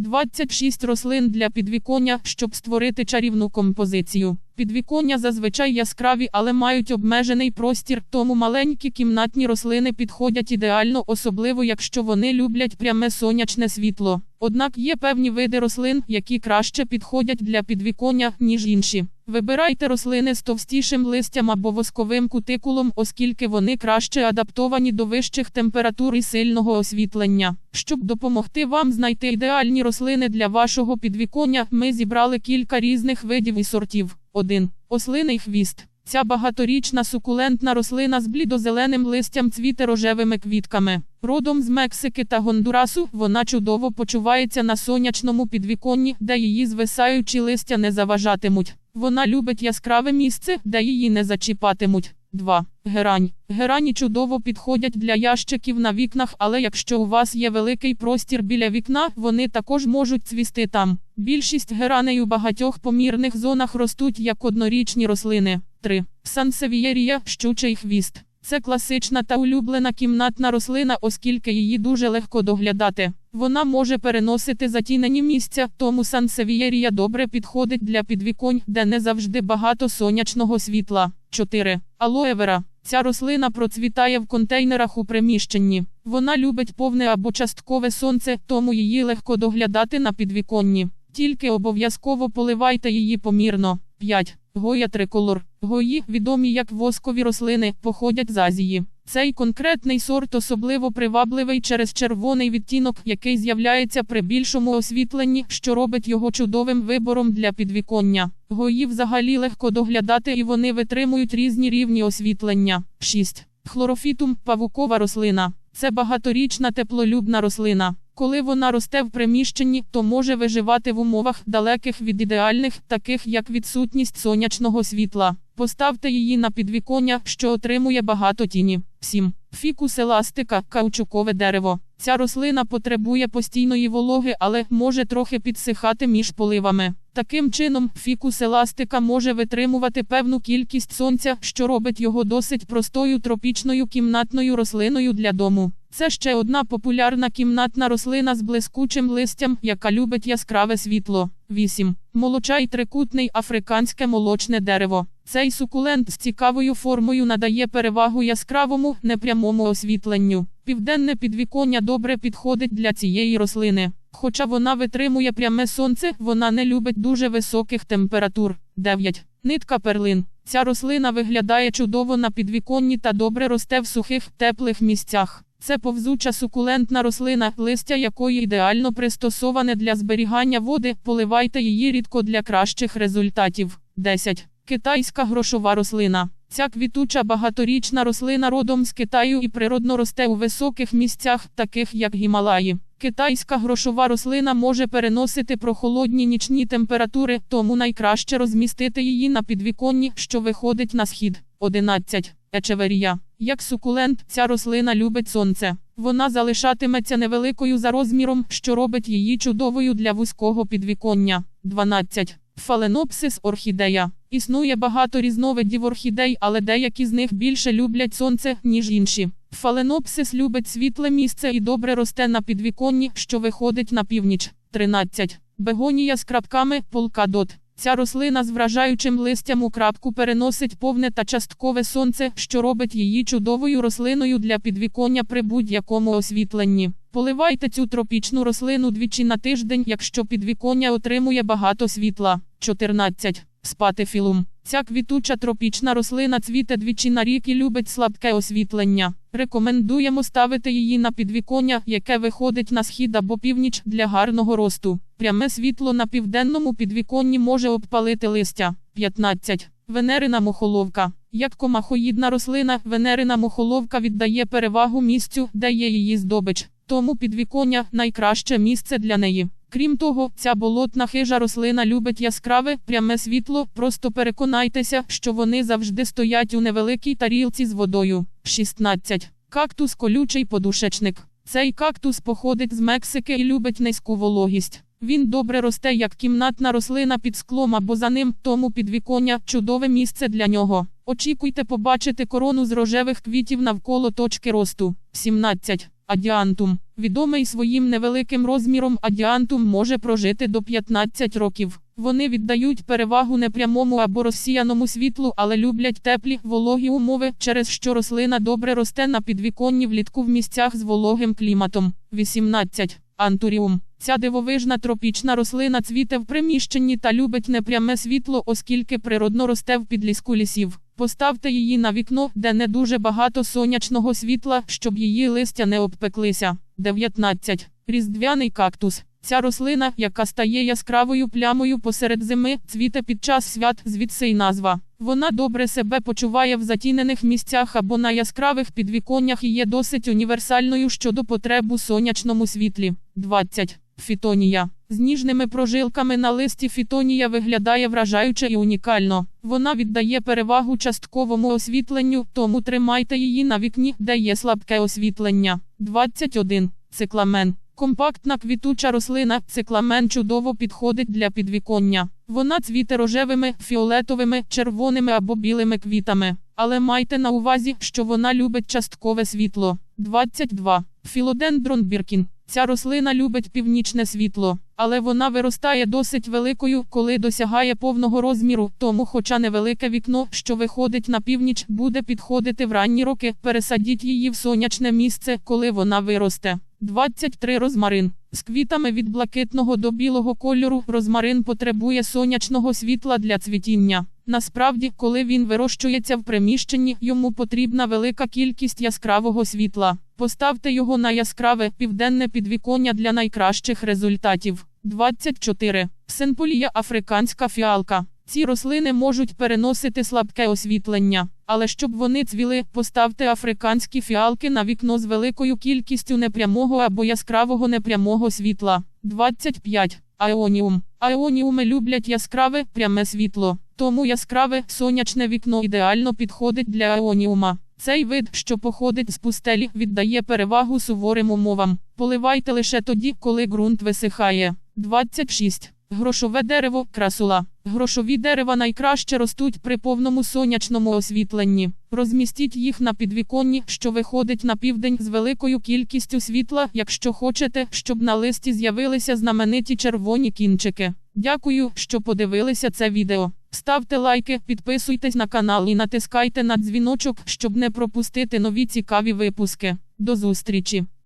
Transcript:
26 рослин для підвіконня, щоб створити чарівну композицію. Підвіконня зазвичай яскраві, але мають обмежений простір, тому маленькі кімнатні рослини підходять ідеально, особливо якщо вони люблять пряме сонячне світло. Однак є певні види рослин, які краще підходять для підвіконня, ніж інші. Вибирайте рослини з товстішим листям або восковим кутикулом, оскільки вони краще адаптовані до вищих температур і сильного освітлення. Щоб допомогти вам знайти ідеальні рослини для вашого підвіконня, ми зібрали кілька різних видів і сортів. 1. Ослиний хвіст. Ця багаторічна сукулентна рослина з блідозеленим листям цвіте рожевими квітками. Родом з Мексики та Гондурасу вона чудово почувається на сонячному підвіконні, де її звисаючі листя не заважатимуть. Вона любить яскраве місце, де її не зачіпатимуть. 2. Герань. Герані чудово підходять для ящиків на вікнах, але якщо у вас є великий простір біля вікна, вони також можуть цвісти там. Більшість гераней у багатьох помірних зонах ростуть як однорічні рослини. 3. Сансевієрія – щучий хвіст. Це класична та улюблена кімнатна рослина, оскільки її дуже легко доглядати. Вона може переносити затінені місця, тому сансевієрія добре підходить для підвіконь, де не завжди багато сонячного світла. 4. Алоевера. Ця рослина процвітає в контейнерах у приміщенні. Вона любить повне або часткове сонце, тому її легко доглядати на підвіконні. Тільки обов'язково поливайте її помірно. 5. Гоя триколор. Гої, відомі як воскові рослини, походять з Азії. Цей конкретний сорт особливо привабливий через червоний відтінок, який з'являється при більшому освітленні, що робить його чудовим вибором для підвіконня. Гої взагалі легко доглядати і вони витримують різні рівні освітлення. 6. Хлорофітум павукова рослина. Це багаторічна теплолюбна рослина. Коли вона росте в приміщенні, то може виживати в умовах далеких від ідеальних, таких як відсутність сонячного світла. Поставте її на підвіконня, що отримує багато тіні. 7. Фікус еластика каучукове дерево. Ця рослина потребує постійної вологи, але може трохи підсихати між поливами. Таким чином, фікус еластика може витримувати певну кількість сонця, що робить його досить простою тропічною кімнатною рослиною для дому. Це ще одна популярна кімнатна рослина з блискучим листям, яка любить яскраве світло. 8. Молочай трикутний африканське молочне дерево. Цей сукулент з цікавою формою надає перевагу яскравому, непрямому освітленню. Південне підвіконня добре підходить для цієї рослини. Хоча вона витримує пряме сонце, вона не любить дуже високих температур. 9. Нитка перлин. Ця рослина виглядає чудово на підвіконні та добре росте в сухих, теплих місцях. Це повзуча сукулентна рослина, листя якої ідеально пристосоване для зберігання води, поливайте її рідко для кращих результатів. 10. Китайська грошова рослина. Ця квітуча багаторічна рослина родом з Китаю і природно росте у високих місцях, таких як Гімалаї. Китайська грошова рослина може переносити прохолодні нічні температури, тому найкраще розмістити її на підвіконні, що виходить на схід. 11. Ечеверія. Як сукулент, ця рослина любить сонце. Вона залишатиметься невеликою за розміром, що робить її чудовою для вузького підвіконня. 12. Фаленопсис орхідея. Існує багато різновидів орхідей, але деякі з них більше люблять сонце, ніж інші. Фаленопсис любить світле місце і добре росте на підвіконні, що виходить на північ. 13. Бегонія з крапками полкадот. Ця рослина з вражаючим листям у крапку переносить повне та часткове сонце, що робить її чудовою рослиною для підвіконня при будь-якому освітленні. Поливайте цю тропічну рослину двічі на тиждень, якщо підвіконня отримує багато світла. 14. Спатифілум. Ця квітуча тропічна рослина цвіте двічі на рік і любить слабке освітлення. Рекомендуємо ставити її на підвіконня, яке виходить на схід або північ для гарного росту. Пряме світло на південному підвіконні може обпалити листя. 15. Венерина мухоловка. Як комахоїдна рослина, венерина мухоловка віддає перевагу місцю, де є її здобич. Тому підвіконня найкраще місце для неї. Крім того, ця болотна хижа рослина любить яскраве, пряме світло. Просто переконайтеся, що вони завжди стоять у невеликій тарілці з водою. 16. Кактус колючий подушечник. Цей кактус походить з Мексики і любить низьку вологість. Він добре росте як кімнатна рослина під склом або за ним, тому підвіконня чудове місце для нього. Очікуйте побачити корону з рожевих квітів навколо точки росту. 17. Адіантум. Відомий своїм невеликим розміром, адіантум може прожити до 15 років. Вони віддають перевагу непрямому або розсіяному світлу, але люблять теплі, вологі умови, через що рослина добре росте на підвіконні влітку в місцях з вологим кліматом. 18. Антуріум. Ця дивовижна тропічна рослина цвіте в приміщенні та любить непряме світло, оскільки природно росте в підліску лісів. Поставте її на вікно, де не дуже багато сонячного світла, щоб її листя не обпеклися. 19. Різдвяний кактус. Ця рослина, яка стає яскравою плямою посеред зими, цвіте під час свят, звідси й назва. Вона добре себе почуває в затінених місцях або на яскравих підвіконнях і є досить універсальною щодо потреб у сонячному світлі. 20. Фітонія. З ніжними прожилками на листі фітонія виглядає вражаюче і унікально. Вона віддає перевагу частковому освітленню, тому тримайте її на вікні, де є слабке освітлення. 21. Цикламен. Компактна квітуча рослина, цикламен чудово підходить для підвіконня. Вона цвіте рожевими, фіолетовими, червоними або білими квітами. Але майте на увазі, що вона любить часткове світло. 22. Філодендрон біркін. Ця рослина любить північне світло, але вона виростає досить великою, коли досягає повного розміру. Тому, хоча невелике вікно, що виходить на північ, буде підходити в ранні роки, пересадіть її в сонячне місце, коли вона виросте. 23 розмарин. З квітами від блакитного до білого кольору розмарин потребує сонячного світла для цвітіння. Насправді, коли він вирощується в приміщенні, йому потрібна велика кількість яскравого світла. Поставте його на яскраве південне підвіконня для найкращих результатів. 24. Сенполія африканська фіалка. Ці рослини можуть переносити слабке освітлення, але щоб вони цвіли, поставте африканські фіалки на вікно з великою кількістю непрямого або яскравого непрямого світла. 25. Аеоніум. Аеоніуми люблять яскраве пряме світло, тому яскраве сонячне вікно ідеально підходить для аеоніума. Цей вид, що походить з пустелі, віддає перевагу суворим умовам. Поливайте лише тоді, коли ґрунт висихає. 26. Грошове дерево красула. Грошові дерева найкраще ростуть при повному сонячному освітленні. Розмістіть їх на підвіконні, що виходить на південь з великою кількістю світла, якщо хочете, щоб на листі з'явилися знамениті червоні кінчики. Дякую, що подивилися це відео. Ставте лайки, підписуйтесь на канал і натискайте на дзвіночок, щоб не пропустити нові цікаві випуски. До зустрічі!